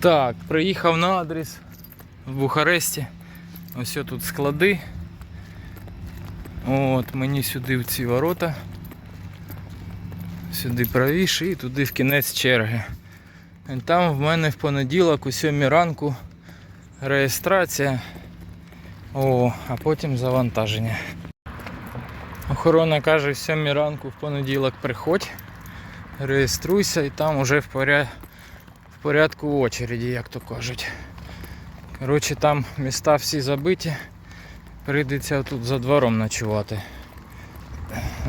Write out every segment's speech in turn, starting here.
Так, приїхав на адрес в Бухаресті. Ось тут склади. От, мені сюди в ці ворота. Сюди правіше і туди в кінець черги. Там в мене в понеділок у 7 ранку реєстрація. О, а потім завантаження. Охорона каже, в 7 ранку в понеділок приходь, реєструйся і там уже в, поряд... в порядку очереді, як то кажуть. Коротше, там міста всі забиті. Прийдеться тут за двором ночувати.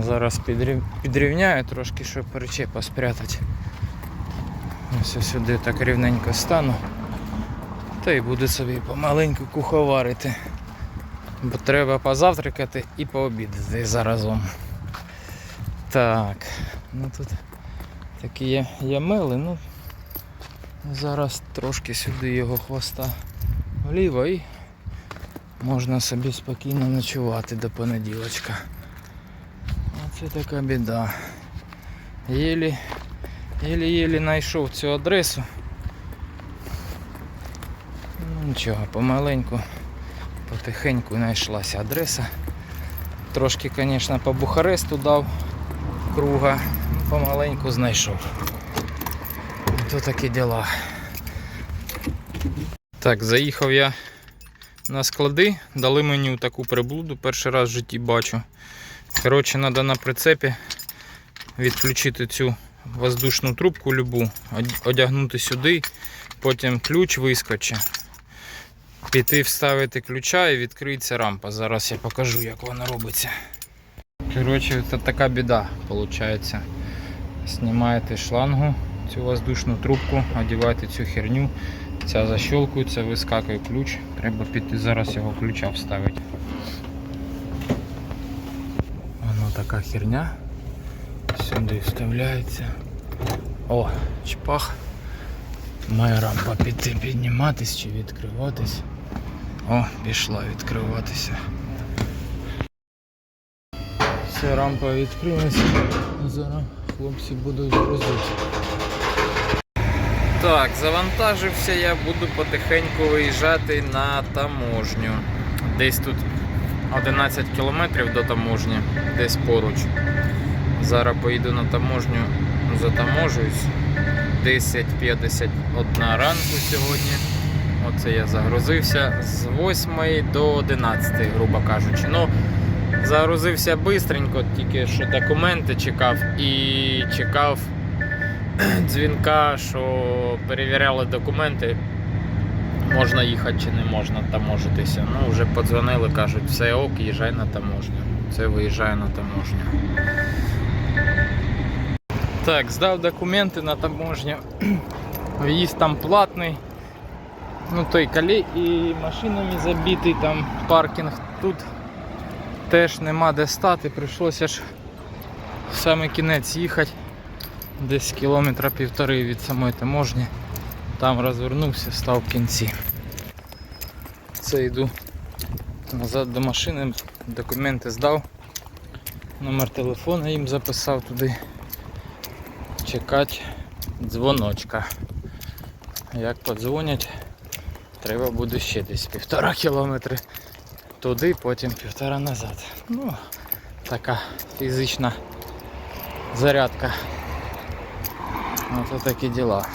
Зараз підрів... підрівняю трошки, щоб причепа спрятати. Ось сюди так рівненько стану. Та й буду собі помаленьку куховарити. Бо треба позавтракати і пообідати заразом. Так, ну тут такі є ямели, ну зараз трошки сюди його хвоста вліво і можна собі спокійно ночувати до понеділочка. Оце така біда. Єлі, єлі-єлі знайшов цю адресу. Ну нічого, помаленьку, потихеньку знайшлася адреса. Трошки, звісно, по Бухаресту дав круга, ну, помаленьку знайшов. То такі діла. Так, заїхав я на склади, дали мені таку приблуду, перший раз в житті бачу. Коротше, треба на прицепі відключити цю воздушну трубку любу, одягнути сюди, потім ключ вискоче. Піти вставити ключа і відкриється рампа. Зараз я покажу, як вона робиться. Коротше, це така біда виходить. Знімаєте шлангу, цю воздушну трубку, одіваєте цю херню, ця защелкується, вискакує ключ. Треба піти зараз його ключа вставити. Воно така херня. Сюди вставляється. О, чпах. Має рампа піти підніматись чи відкриватись. О, пішла відкриватися. Все, рампа відкрилася. Зараз хлопці будуть грузити. Так, завантажився я, буду потихеньку виїжджати на таможню. Десь тут 11 кілометрів до таможні, десь поруч. Зараз поїду на таможню, затаможуюсь. 10.51 ранку сьогодні. Оце я загрузився з 8 до 11, грубо кажучи. Ну, загрузився швидко, тільки що документи чекав і чекав дзвінка, що перевіряли документи. Можна їхати чи не можна таможитися. Ну, вже подзвонили, кажуть, все ок, їжджай на таможню. Це виїжджає на таможню. Так, здав документи на таможню. В'їзд там платний. Ну той колей і машинами забитий, там паркінг тут теж нема де стати, прийшлося ж в самий кінець їхати. Десь кілометра півтори від самої таможні. Там розвернувся, став в кінці. Це йду назад до машини, документи здав, номер телефона їм записав туди. Чекати дзвоночка. Як подзвонять, треба буде ще десь півтора кілометри туди, потім півтора назад. Ну, така фізична зарядка. Ось такі діла.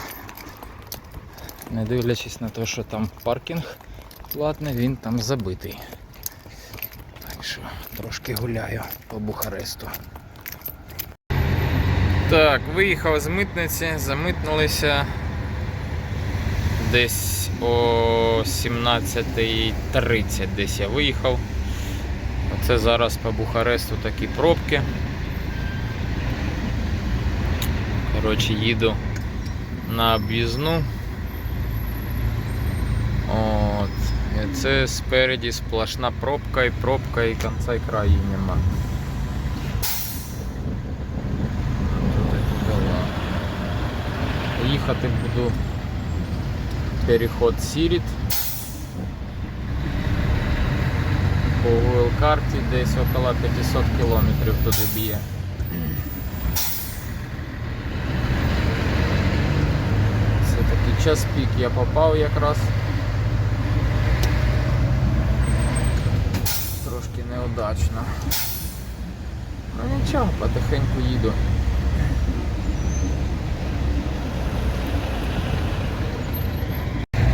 Не дивлячись на те, що там паркінг платний, він там забитий. Так що трошки гуляю по Бухаресту. Так, виїхав з митниці, замитнулися десь о 17.30 десь я виїхав. Оце зараз по Бухаресту такі пробки. Коротше, їду на об'їзну. От. І це спереді сплошна пробка і пробка і кінця і краю нема. Їхати буду переход Сіріт. По карті десь около 500 кілометрів туди б'є. Такі час пік я попав якраз. Трошки неудачно. Ну нічого, потихеньку їду.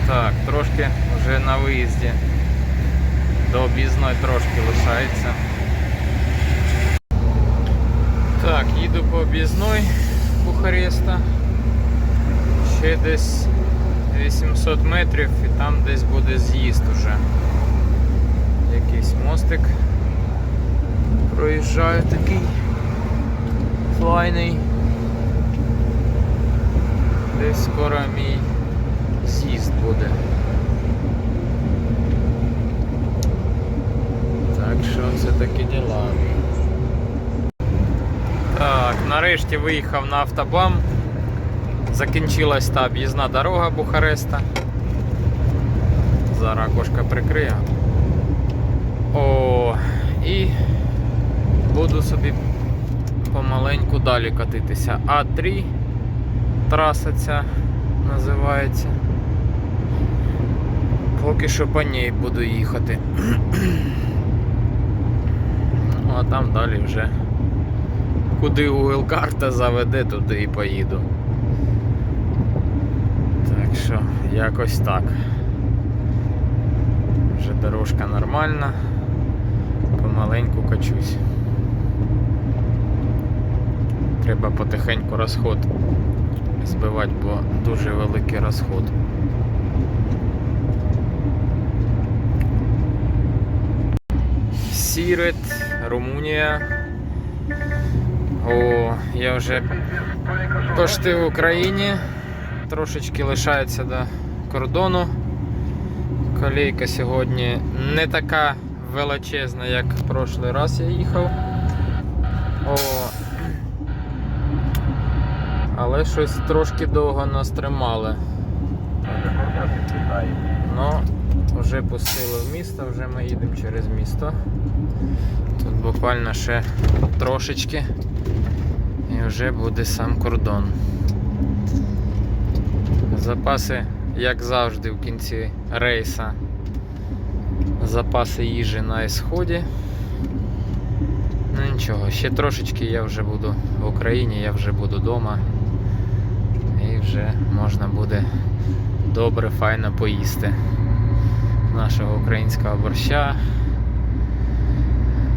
Так, трошки вже на виїзді. До об'їзної трошки лишається. Так, їду по об'їзної Бухареста. Ще десь 800 метрів і там десь буде з'їзд уже. Якийсь мостик. Проїжджаю такий файний. Десь скоро мій з'їзд буде. Так що це такі діла. Так, нарешті виїхав на автобам. Закінчилась та об'їзна дорога Бухареста. Зараз окошко прикрию. О, і буду собі помаленьку далі катитися. А3 траса ця називається. Поки що по ній буду їхати. Ну, а там далі вже куди Google карта заведе, туди і поїду. Так що, якось так. Вже дорожка нормальна, помаленьку качусь. Треба потихеньку розход збивати, бо дуже великий розход. Сірет, Румунія. О, я вже почти в Україні. Трошечки лишається до кордону. Колейка сьогодні не така величезна, як в прошлий раз я їхав. О, але щось трошки довго нас тримали. Ну, вже пустили в місто, вже ми їдемо через місто. Тут буквально ще трошечки і вже буде сам кордон. Запаси, як завжди, в кінці рейса. Запаси їжі на ісході. Ну нічого, ще трошечки я вже буду в Україні, я вже буду вдома. І вже можна буде добре, файно поїсти нашого українського борща.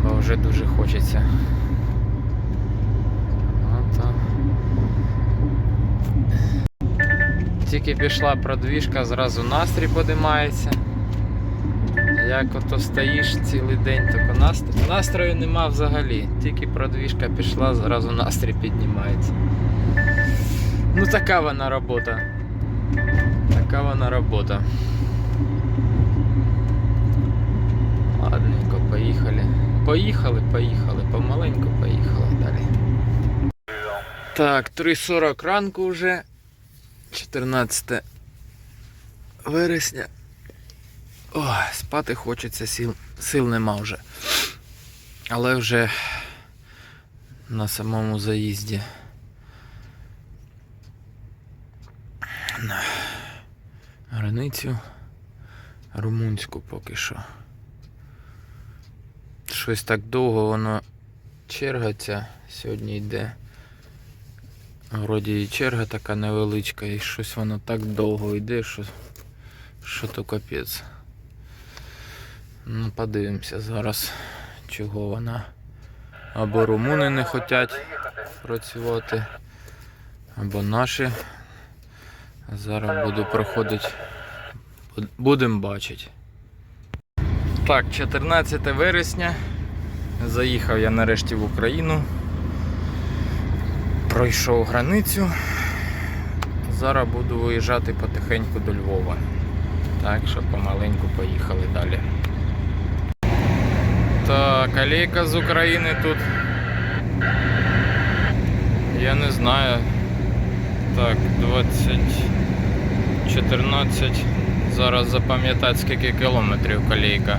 Бо вже дуже хочеться. Ото. Тільки пішла продвіжка, зразу настрій подимається. Як ото стоїш цілий день, тільки настрою, настрою нема взагалі. Тільки продвіжка пішла, зразу настрій піднімається. Ну така вона робота. Така вона робота. Ладненько, поїхали. Поїхали, поїхали, помаленьку поїхали далі. Так, 3.40 ранку вже. 14 вересня. Ой, спати хочеться, сил, сил нема вже. Але вже на самому заїзді. На границю румунську поки що. Щось так довго воно черга ця сьогодні йде. Вроді і черга така невеличка, і щось воно так довго йде, що, що то капець. Ну, подивимося зараз, чого вона. Або румуни не хочуть працювати, або наші. Зараз буду проходити. Будемо бачити. Так, 14 вересня. Заїхав я нарешті в Україну. Пройшов границю. Зараз буду виїжджати потихеньку до Львова. Так що помаленьку поїхали далі. Так, алейка з України тут. Я не знаю. Так, 20. 14. Зараз запам'ятати скільки кілометрів колейка.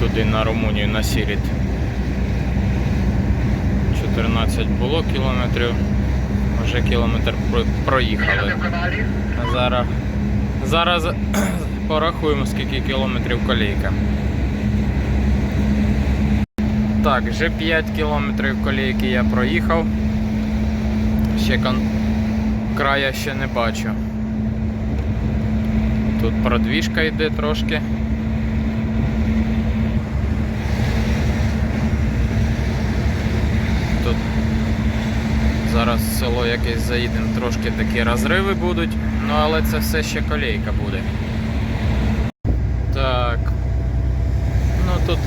Туди на Румунію на Сіріт. 14 було кілометрів. Вже кілометр проїхали. Зараз, зараз порахуємо, скільки кілометрів колійка. Так, вже 5 кілометрів колійки я проїхав. Ще кон... края ще не бачу. Тут продвіжка йде трошки. Тут зараз село якесь заїдемо, трошки такі розриви будуть, ну але це все ще колейка буде. Так. Ну тут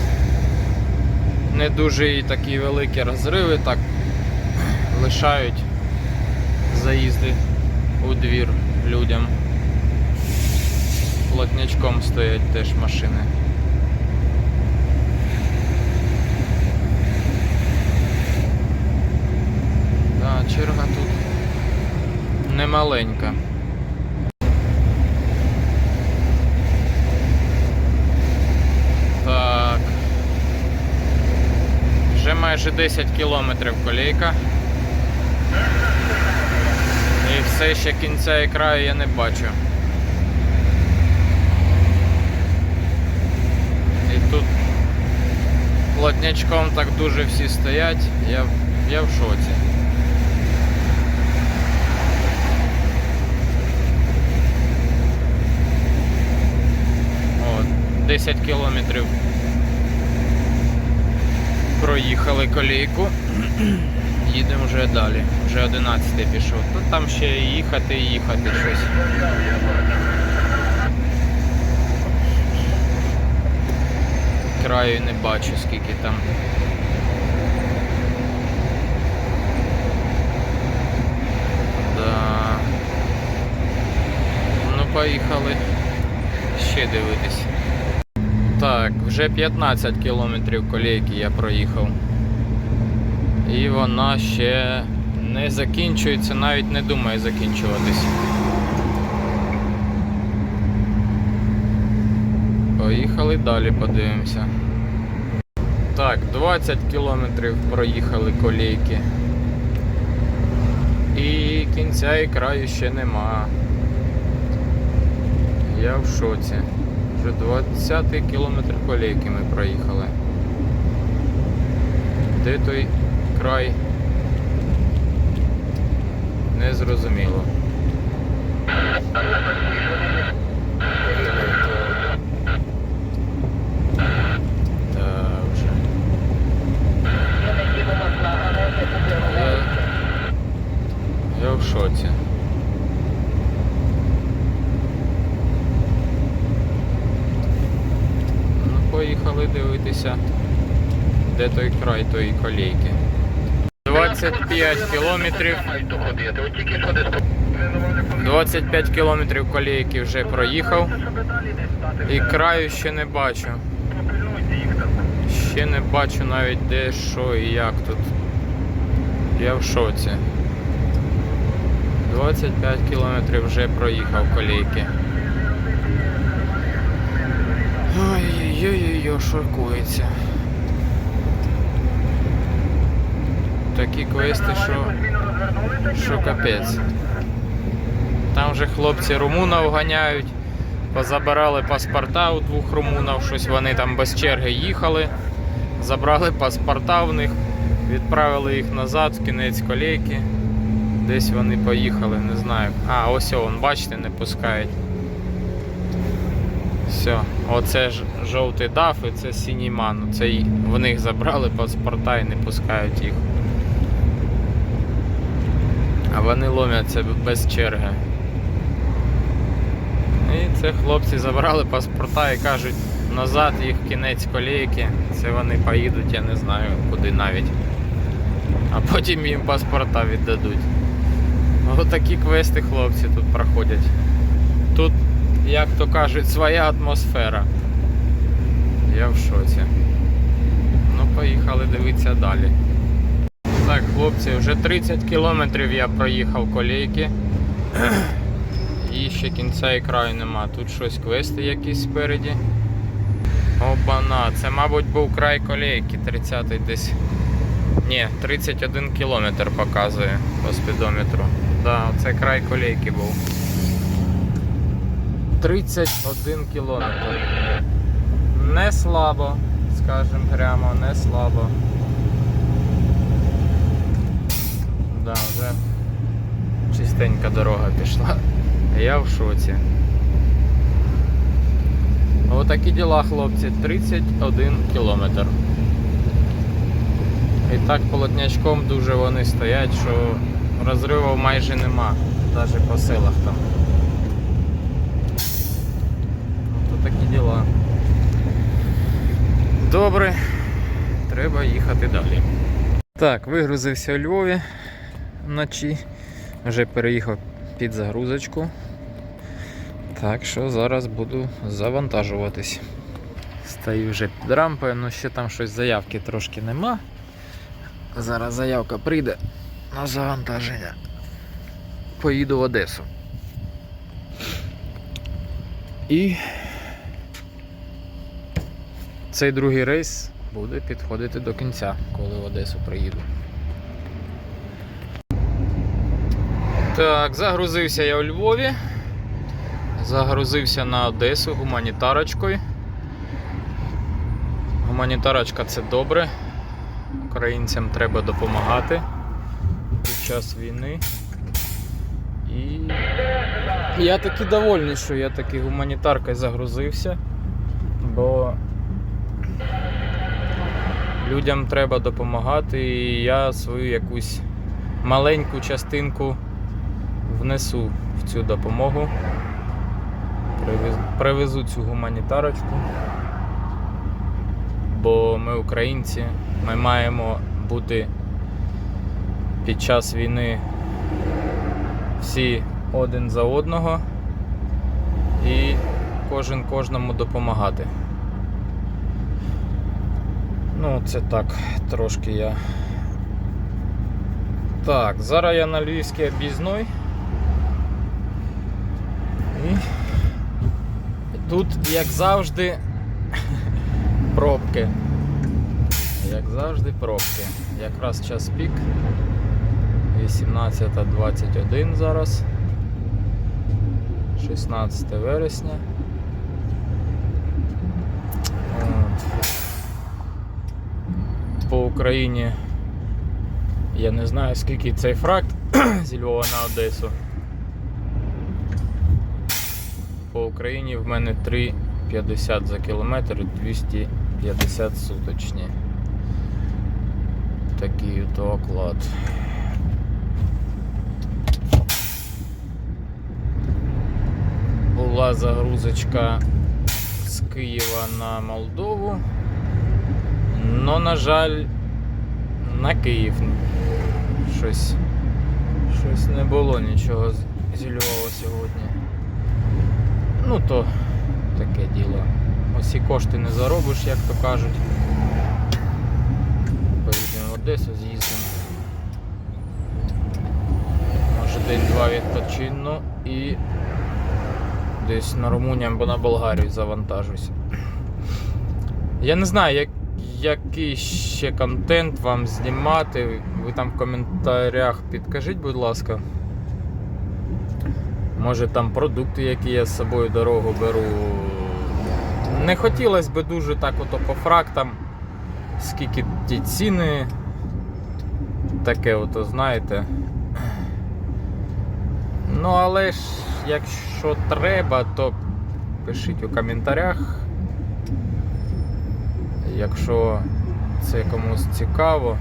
не дуже і такі великі розриви, так лишають заїзди у двір людям. Плотнячком стоять теж машини. Да, черга тут немаленька. Так. Вже майже 10 кілометрів колейка. І все ще кінця і краю я не бачу. І тут плотнячком так дуже всі стоять, я, я в шоці. От, 10 кілометрів проїхали колійку. Їдемо вже далі. Вже 11 пішов. Тут там ще їхати і їхати щось. Краю не бачу, скільки там. Да. Ну, поїхали ще дивитись. Так, вже 15 кілометрів колейки я проїхав. І вона ще не закінчується, навіть не думає закінчуватись. Поїхали далі, подивимося. Так, 20 кілометрів проїхали колейки. І кінця і краю ще нема. Я в шоці. Вже 20 кілометр колейки ми проїхали. Де той край? Не зрозуміло. Та вже. Я, я в шоці. Ну, поїхали дивитися, де той край тої колійки. 25 кілометрів. 25 кілометрів колійки вже проїхав. І краю ще не бачу. Ще не бачу навіть де, що і як тут. Я в шоці. 25 кілометрів вже проїхав колійки. Ой-ой-ой, шокується. Такі квести, що, що капець. Там вже хлопці румунів ганяють, позабирали паспорта у двох румунів, щось вони там без черги їхали, забрали паспорта в них, відправили їх назад в кінець колейки. Десь вони поїхали, не знаю. А, ось он, бачите, не пускають. Все, оце ж жовтий даф і це синій ман. Це в них забрали паспорта і не пускають їх. Вони ломяться без черги. І це хлопці забрали паспорта і кажуть, назад їх кінець колейки. Це вони поїдуть, я не знаю куди навіть. А потім їм паспорта віддадуть. Отакі квести хлопці тут проходять. Тут, як то кажуть, своя атмосфера. Я в шоці. Ну, поїхали дивитися далі. Так, хлопці, вже 30 кілометрів я проїхав колейки. І ще кінця і краю нема. Тут щось квести якісь спереді. Опана, це, мабуть, був край колейки, 30-й десь Ні, 31 кілометр показує по спідометру. Да, це край колейки був. 31 кілометр. Не слабо, скажем прямо, не слабо. Да, вже чистенька дорога пішла. Я в шоці. Отакі діла, хлопці, 31 кілометр. І так полотнячком дуже вони стоять, що розривів майже нема, навіть по селах там. Ото такі діла. Добре, треба їхати далі. Так, вигрузився у Львові вночі. Вже переїхав під загрузочку. Так що зараз буду завантажуватись. Стою вже під рампою, але ще там щось заявки трошки нема. Зараз заявка прийде на завантаження. Поїду в Одесу. І цей другий рейс буде підходити до кінця, коли в Одесу приїду. Так, загрузився я у Львові. Загрузився на Одесу гуманітарочкою. Гуманітарочка це добре. Українцям треба допомагати під час війни. І я таки довольний, що я таки гуманітаркою загрузився, бо людям треба допомагати, і я свою якусь маленьку частинку внесу в цю допомогу. Привез- Привезу цю гуманітарочку. Бо ми українці, ми маємо бути під час війни всі один за одного і кожен кожному допомагати. Ну, це так, трошки я. Так, зараз я на Львівській об'їзной. І тут, як завжди, пробки. Як завжди, пробки. Якраз час пік. 18.21 зараз. 16 вересня. По Україні я не знаю скільки цей фракт зі Львова на Одесу. По Україні в мене 3,50 за кілометр, 250 суточні. Такий от оклад. Була загрузочка з Києва на Молдову. Но, на жаль, на Київ щось, щось не було нічого зі Львова сьогодні. Ну то таке діло. Усі кошти не заробиш, як то кажуть. Поїдемо в Одесу, з'їздимо. Може день-два відпочину і десь на Румунію або на Болгарію завантажусь. Я не знаю, як, який ще контент вам знімати. Ви там в коментарях підкажіть, будь ласка. Може там продукти, які я з собою дорогу беру. Не хотілося б дуже так ото по фрактам, скільки ті ціни. Таке ото, знаєте. Ну, але ж, якщо треба, то пишіть у коментарях. Якщо це комусь цікаво.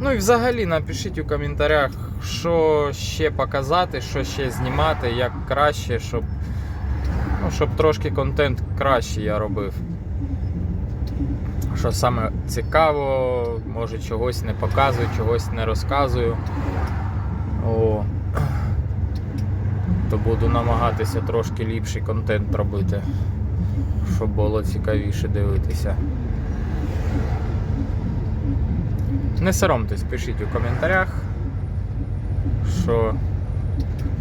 Ну і взагалі напишіть у коментарях, що ще показати, що ще знімати, як краще, щоб, ну, щоб трошки контент краще я робив. Що саме цікаво, може чогось не показую, чогось не розказую. О, то буду намагатися трошки ліпший контент робити, щоб було цікавіше дивитися. Не соромтесь, пишіть у коментарях, що,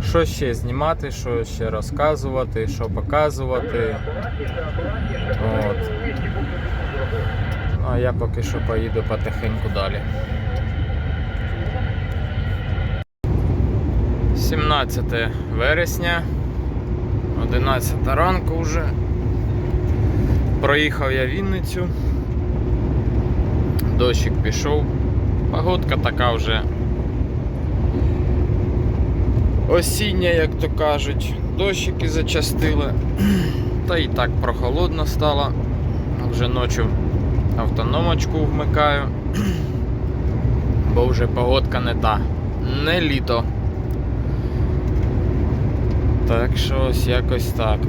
що ще знімати, що ще розказувати, що показувати. От. А я поки що поїду потихеньку далі. 17 вересня, 11 ранку вже. Проїхав я Вінницю. Дощик пішов. Погодка така вже осіння, як то кажуть. Дощики зачастили. Та і так прохолодно стало. Вже ночі автономочку вмикаю. Бо вже погодка не та. Не літо. Так що ось якось так.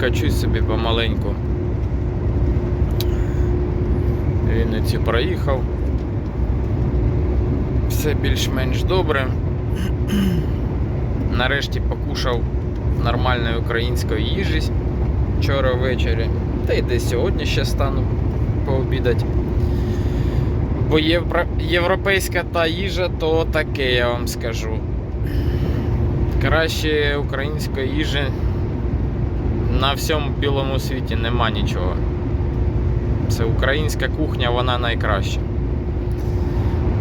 Качусь собі помаленьку. Вінницю проїхав. Все більш-менш добре. Нарешті покушав нормальної української їжі вчора ввечері. Та й десь сьогодні ще стану пообідати. Бо євро... європейська та їжа то таке, я вам скажу. Краще української їжі на всьому білому світі нема нічого. Це українська кухня, вона найкраща.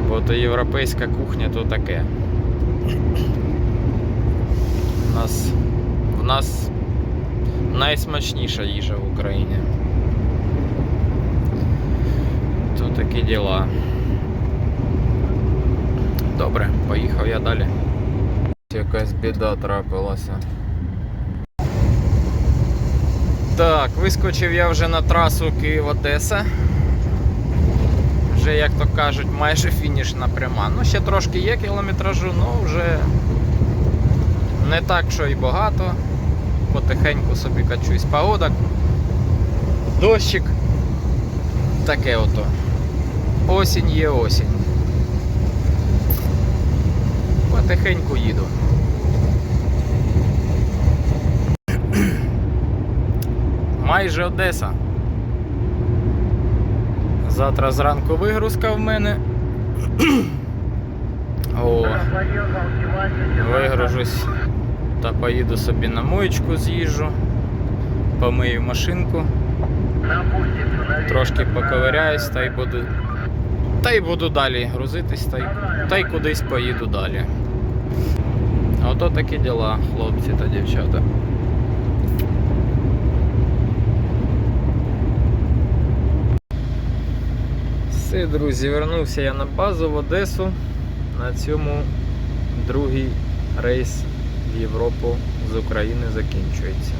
Бо то європейська кухня то таке. У нас, в нас найсмачніша їжа в Україні. То такі діла. Добре, поїхав я далі. Якась біда трапилася. Так, вискочив я вже на трасу Київ-Одеса. Вже, як то кажуть, майже фінішна пряма. Ну, ще трошки є кілометражу, ну вже не так, що і багато. Потихеньку собі качусь. Погода, дощик. Таке ото. Осінь є осінь. Потихеньку їду. Майже Одеса. Завтра зранку вигрузка в мене. О, вигружусь та поїду собі на моєчку з'їжджу, помию машинку, трошки поковиряюсь та й буду. Та й буду далі грузитись, та й, та й кудись поїду далі. Ото такі діла, хлопці та дівчата. Все, друзі, вернувся я на базу в Одесу. На цьому другий рейс в Європу з України закінчується.